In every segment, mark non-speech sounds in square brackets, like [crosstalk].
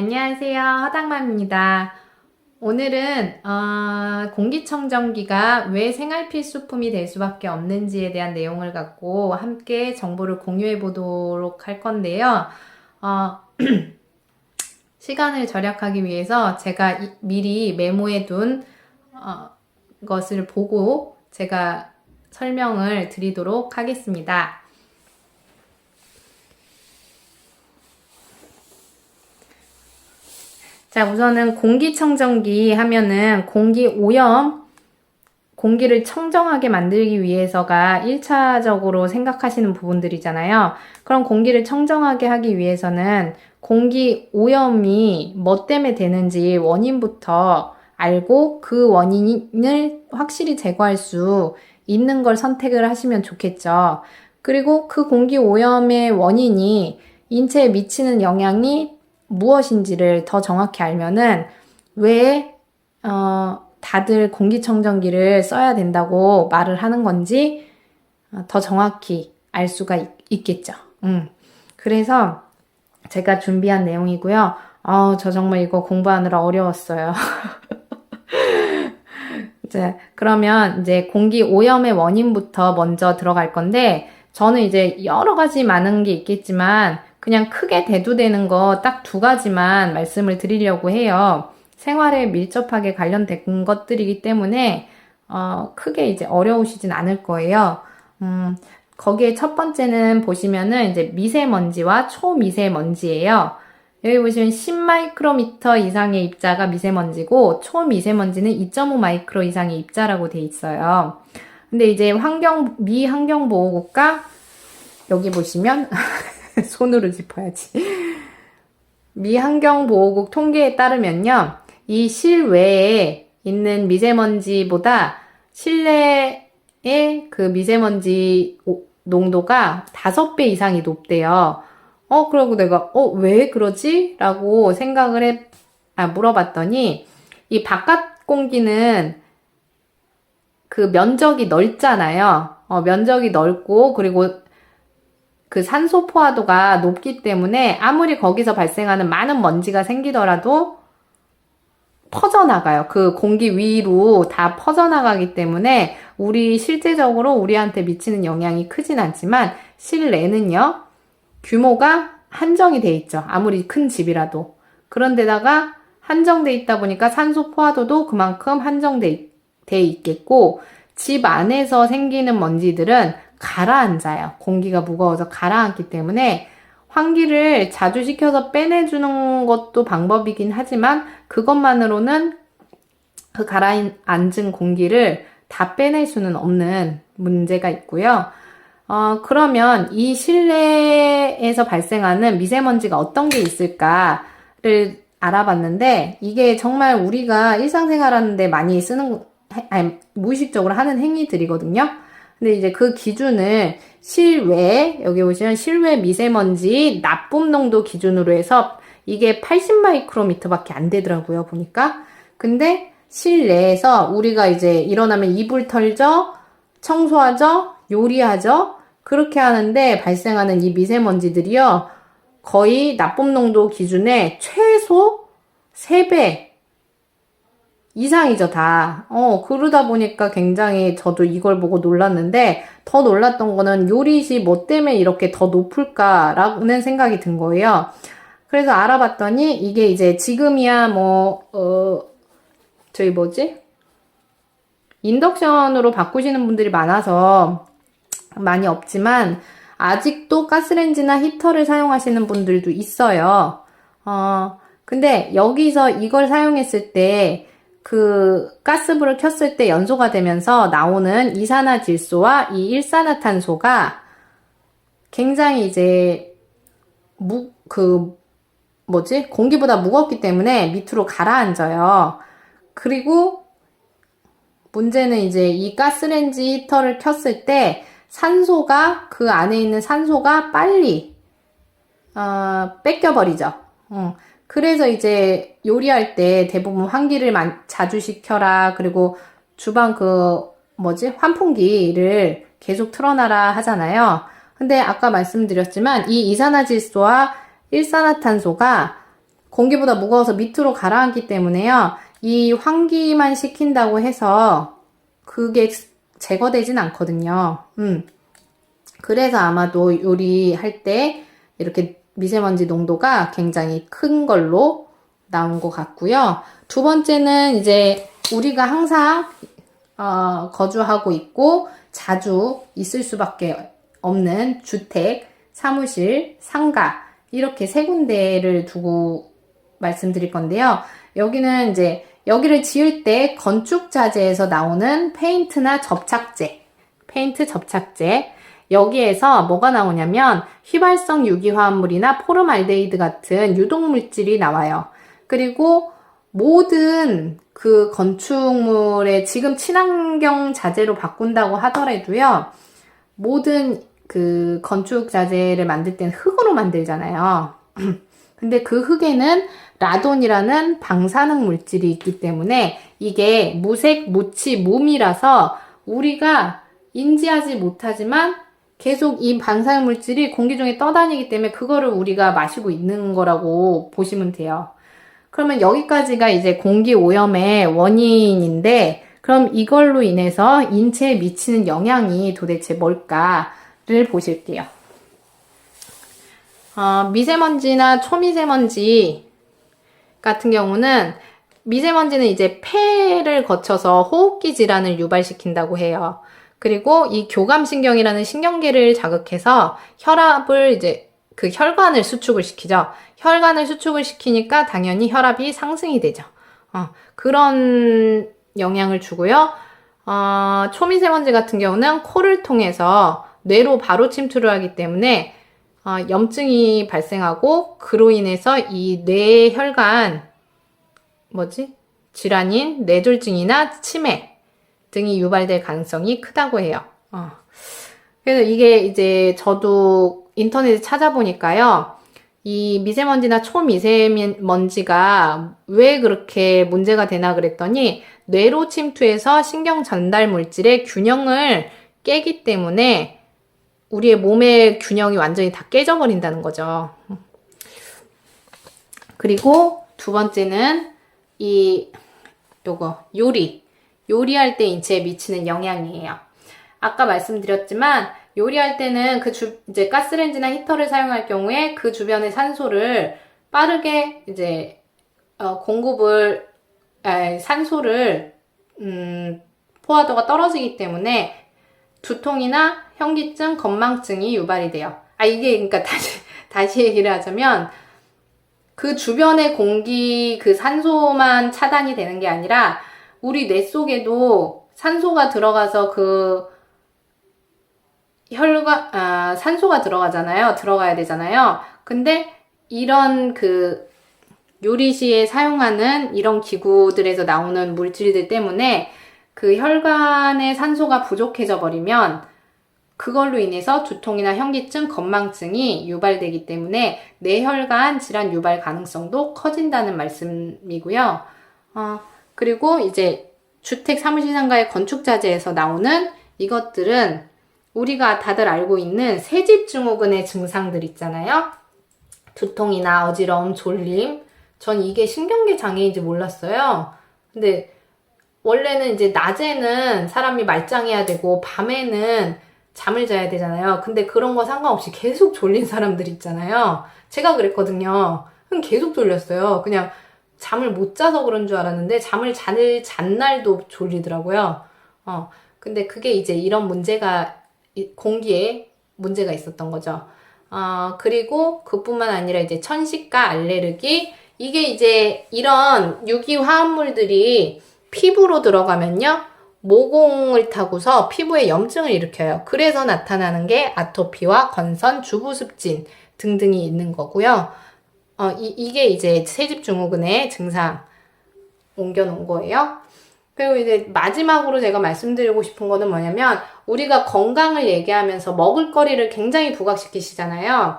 안녕하세요. 허당맘입니다. 오늘은 어, 공기청정기가 왜 생활 필수품이 될 수밖에 없는지에 대한 내용을 갖고 함께 정보를 공유해 보도록 할 건데요. 어, [clears throat] 시간을 절약하기 위해서 제가 이- 미리 메모해 둔 어, 것을 보고 제가 설명을 드리도록 하겠습니다. 자, 우선은 공기청정기 하면은 공기 오염, 공기를 청정하게 만들기 위해서가 1차적으로 생각하시는 부분들이잖아요. 그럼 공기를 청정하게 하기 위해서는 공기 오염이 뭐 때문에 되는지 원인부터 알고 그 원인을 확실히 제거할 수 있는 걸 선택을 하시면 좋겠죠. 그리고 그 공기 오염의 원인이 인체에 미치는 영향이 무엇인지를 더 정확히 알면은 왜, 어, 다들 공기청정기를 써야 된다고 말을 하는 건지 어, 더 정확히 알 수가 있, 겠죠 음. 그래서 제가 준비한 내용이고요. 어, 저 정말 이거 공부하느라 어려웠어요. [laughs] 이제 그러면 이제 공기 오염의 원인부터 먼저 들어갈 건데 저는 이제 여러 가지 많은 게 있겠지만 그냥 크게 대두되는 거 딱 두 가지만 말씀을 드리려고 해요. 생활에 밀접하게 관련된 것들이기 때문에 어, 크게 이제 어려우시진 않을 거예요. 음, 거기에 첫 번째는 보시면은 이제 미세먼지와 초미세먼지예요. 여기 보시면 10마이크로미터 이상의 입자가 미세먼지고 초미세먼지는 2.5 마이크로 이상의 입자라고 돼 있어요. 근데 이제 환경 미 환경 보호국가 여기 보시면 [laughs] [laughs] 손으로 짚어야지. 미 환경 보호국 통계에 따르면요. 이 실외에 있는 미세먼지보다 실내의 그 미세먼지 오- 농도가 5배 이상이 높대요. 어, 그러고 내가, 어, 왜 그러지? 라고 생각을 해, 아, 물어봤더니, 이 바깥 공기는 그 면적이 넓잖아요. 어, 면적이 넓고, 그리고 그 산소 포화도가 높기 때문에 아무리 거기서 발생하는 많은 먼지가 생기더라도 퍼져나가요. 그 공기 위로 다 퍼져나가기 때문에 우리 실제적으로 우리한테 미치는 영향이 크진 않지만 실내는요, 규모가 한정이 돼 있죠. 아무리 큰 집이라도. 그런데다가 한정돼 있다 보니까 산소 포화도도 그만큼 한정돼 있겠고, 집 안에서 생기는 먼지들은 가라앉아요. 공기가 무거워서 가라앉기 때문에 환기를 자주 시켜서 빼내주는 것도 방법이긴 하지만 그것만으로는 그 가라앉은 공기를 다 빼낼 수는 없는 문제가 있고요. 어, 그러면 이 실내에서 발생하는 미세먼지가 어떤 게 있을까를 알아봤는데 이게 정말 우리가 일상생활 하는데 많이 쓰는, 해- 아니, 무의식적으로 하는 행위들이거든요. 근데 이제 그 기준을 실외, 여기 보시면 실외 미세먼지 나쁨 농도 기준으로 해서 이게 80 마이크로미터 밖에 안 되더라고요, 보니까. 근데 실내에서 우리가 이제 일어나면 이불 털죠, 청소하죠, 요리하죠, 그렇게 하는데 발생하는 이 미세먼지들이요, 거의 나쁨 농도 기준의 최소 3배 이상이죠, 다. 어, 그러다 보니까 굉장히 저도 이걸 보고 놀랐는데, 더 놀랐던 거는 요리시 뭐 때문에 이렇게 더 높을까라는 생각이 든 거예요. 그래서 알아봤더니, 이게 이제 지금이야 뭐, 어, 저희 뭐지? 인덕션으로 바꾸시는 분들이 많아서 많이 없지만, 아직도 가스레인지나 히터를 사용하시는 분들도 있어요. 어, 근데 여기서 이걸 사용했을 때, 그 가스불을 켰을 때 연소가 되면서 나오는 이산화질소와 이 일산화탄소가 굉장히 이제 무, 그 뭐지? 공기보다 무겁기 때문에 밑으로 가라앉아요. 그리고 문제는 이제 이 가스레인지 히터를 켰을 때 산소가 그 안에 있는 산소가 빨리 어, 뺏겨버리죠. 어, 그래서 이제 요리할 때 대부분 환기를 만- 자주 시켜라. 그리고 주방 그 뭐지? 환풍기를 계속 틀어놔라 하잖아요. 근데 아까 말씀드렸지만 이 이산화질소와 일산화탄소가 공기보다 무거워서 밑으로 가라앉기 때문에요. 이 환기만 시킨다고 해서 그게 제거되진 않거든요. 음. 그래서 아마도 요리할 때 이렇게 미세먼지 농도가 굉장히 큰 걸로 나온 것 같고요. 두 번째는 이제 우리가 항상 어, 거주하고 있고 자주 있을 수밖에 없는 주택, 사무실, 상가 이렇게 세 군데를 두고 말씀드릴 건데요. 여기는 이제 여기를 지을 때 건축 자재에서 나오는 페인트나 접착제, 페인트 접착제 여기에서 뭐가 나오냐면 휘발성 유기화합물이나 포름알데히드 같은 유독물질이 나와요. 그리고 모든 그 건축물의 지금 친환경 자재로 바꾼다고 하더라도요. 모든 그 건축 자재를 만들 때는 흙으로 만들잖아요. [clears throat] 근데 그 흙에는 라돈이라는 방사능 물질이 있기 때문에 이게 무색 무치 몸이라서 우리가 인지하지 못하지만 계속 이 방사능 물질이 공기 중에 떠다니기 때문에 그거를 우리가 마시고 있는 거라고 보시면 돼요. 그러면 여기까지가 이제 공기 오염의 원인인데 그럼 이걸로 인해서 인체에 미치는 영향이 도대체 뭘까를 보실게요. 어, 미세먼지나 초미세먼지 같은 경우는 미세먼지는 이제 폐를 거쳐서 호흡기 질환을 유발시킨다고 해요. 그리고 이 교감신경이라는 신경계를 자극해서 혈압을 이제 그 혈관을 수축을 시키죠. 혈관을 수축을 시키니까 당연히 혈압이 상승이 되죠. 어, 그런 영향을 주고요. 어, 초미세먼지 같은 경우는 코를 통해서 뇌로 바로 침투를 하기 때문에 어, 염증이 발생하고 그로 인해서 이 뇌 혈관 뭐지 질환인 뇌졸중이나 치매 등이 유발될 가능성이 크다고 해요. 어. 그래서 이게 이제 저도 인터넷에 찾아보니까요. 이 미세먼지나 초미세먼지가 왜 그렇게 문제가 되나 그랬더니 뇌로 침투해서 신경 전달 물질의 균형을 깨기 때문에 우리의 몸의 균형이 완전히 다 깨져버린다는 거죠. 그리고 두 번째는 이 요거 요리 요리할 때 인체에 미치는 영향이에요. 아까 말씀드렸지만 요리할 때는 그 주, 이제 가스레인지나 히터를 사용할 경우에 그 주변의 산소를 빠르게 이제 어, 공급을 아, 산소를 음, 포화도가 떨어지기 때문에 두통이나 현기증, 건망증이 유발이 돼요. 아 이게 그러니까 다시 [laughs] 다시 얘기를 하자면 그 주변의 공기 그 산소만 차단이 되는 게 아니라 우리 뇌 속에도 산소가 들어가서 그 혈관, 아, 산소가 들어가잖아요. 들어가야 되잖아요. 근데 이런 그 요리 시에 사용하는 이런 기구들에서 나오는 물질들 때문에 그 혈관에 산소가 부족해져 버리면 그걸로 인해서 두통이나 현기증, 건망증이 유발되기 때문에 뇌혈관 질환 유발 가능성도 커진다는 말씀이고요. 어, 그리고 이제 주택 사무실 상가의 건축 자재에서 나오는 이것들은 우리가 다들 알고 있는 새집 증후군의 증상들 있잖아요. 두통이나 어지러움, 졸림. 전 이게 신경계 장애인지 몰랐어요. 근데 원래는 이제 낮에는 사람이 말짱해야 되고 밤에는 잠을 자야 되잖아요. 근데 그런 거 상관없이 계속 졸린 사람들 있잖아요. 제가 그랬거든요. 계속 졸렸어요. 그냥 잠을 못 자서 그런 줄 알았는데 잠을 잔, 잔 날도 졸리더라고요. 어, 근데 그게 이제 이런 문제가 공기에 문제가 있었던 거죠. 어, 그리고 그뿐만 아니라 이제 천식과 알레르기 이게 이제 이런 유기 화합물들이 피부로 들어가면요. 모공을 타고서 피부에 염증을 일으켜요. 그래서 나타나는 게 아토피와 건선, 주부습진 등등이 있는 거고요. 어, 이, 이게 이제 세집 증후군의 증상 옮겨놓은 거예요. 그리고 이제 마지막으로 제가 말씀드리고 싶은 거는 뭐냐면 우리가 건강을 얘기하면서 먹을거리를 굉장히 부각시키시잖아요.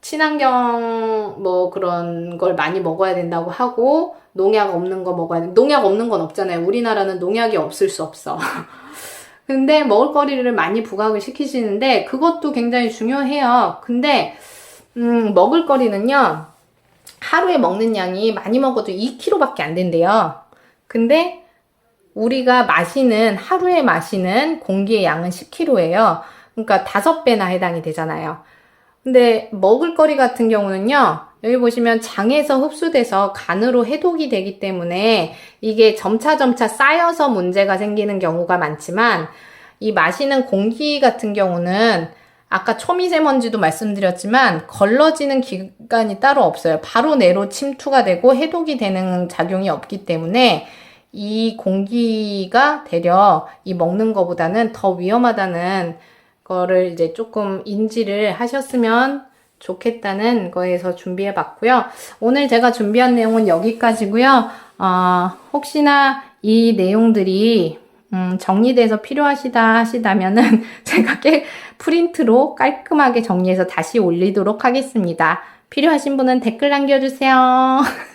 친환경 뭐 그런 걸 많이 먹어야 된다고 하고 농약 없는 거 먹어야 돼. 농약 없는 건 없잖아요. 우리나라는 농약이 없을 수 없어. [laughs] 근데 먹을거리를 많이 부각을 시키시는데 그것도 굉장히 중요해요. 근데 음, 먹을거리는요. 하루에 먹는 양이 많이 먹어도 2kg밖에 안 된대요. 근데 우리가 마시는 하루에 마시는 공기의 양은 10kg예요. 그러니까 5배나 해당이 되잖아요. 근데 먹을거리 같은 경우는요. 여기 보시면 장에서 흡수돼서 간으로 해독이 되기 때문에 이게 점차점차 쌓여서 문제가 생기는 경우가 많지만 이 마시는 공기 같은 경우는 아까 초미세먼지도 말씀드렸지만 걸러지는 기간이 따로 없어요. 바로 내로 침투가 되고 해독이 되는 작용이 없기 때문에 이 공기가 되려 이 먹는 것보다는 더 위험하다는 거를 이제 조금 인지를 하셨으면 좋겠다는 거에서 준비해 봤고요. 오늘 제가 준비한 내용은 여기까지고요. 어, 혹시나 이 내용들이 음, 정리돼서 필요하시다 하시다면은 [laughs] 제가 깨 프린트로 깔끔하게 정리해서 다시 올리도록 하겠습니다. 필요하신 분은 댓글 남겨주세요. [laughs]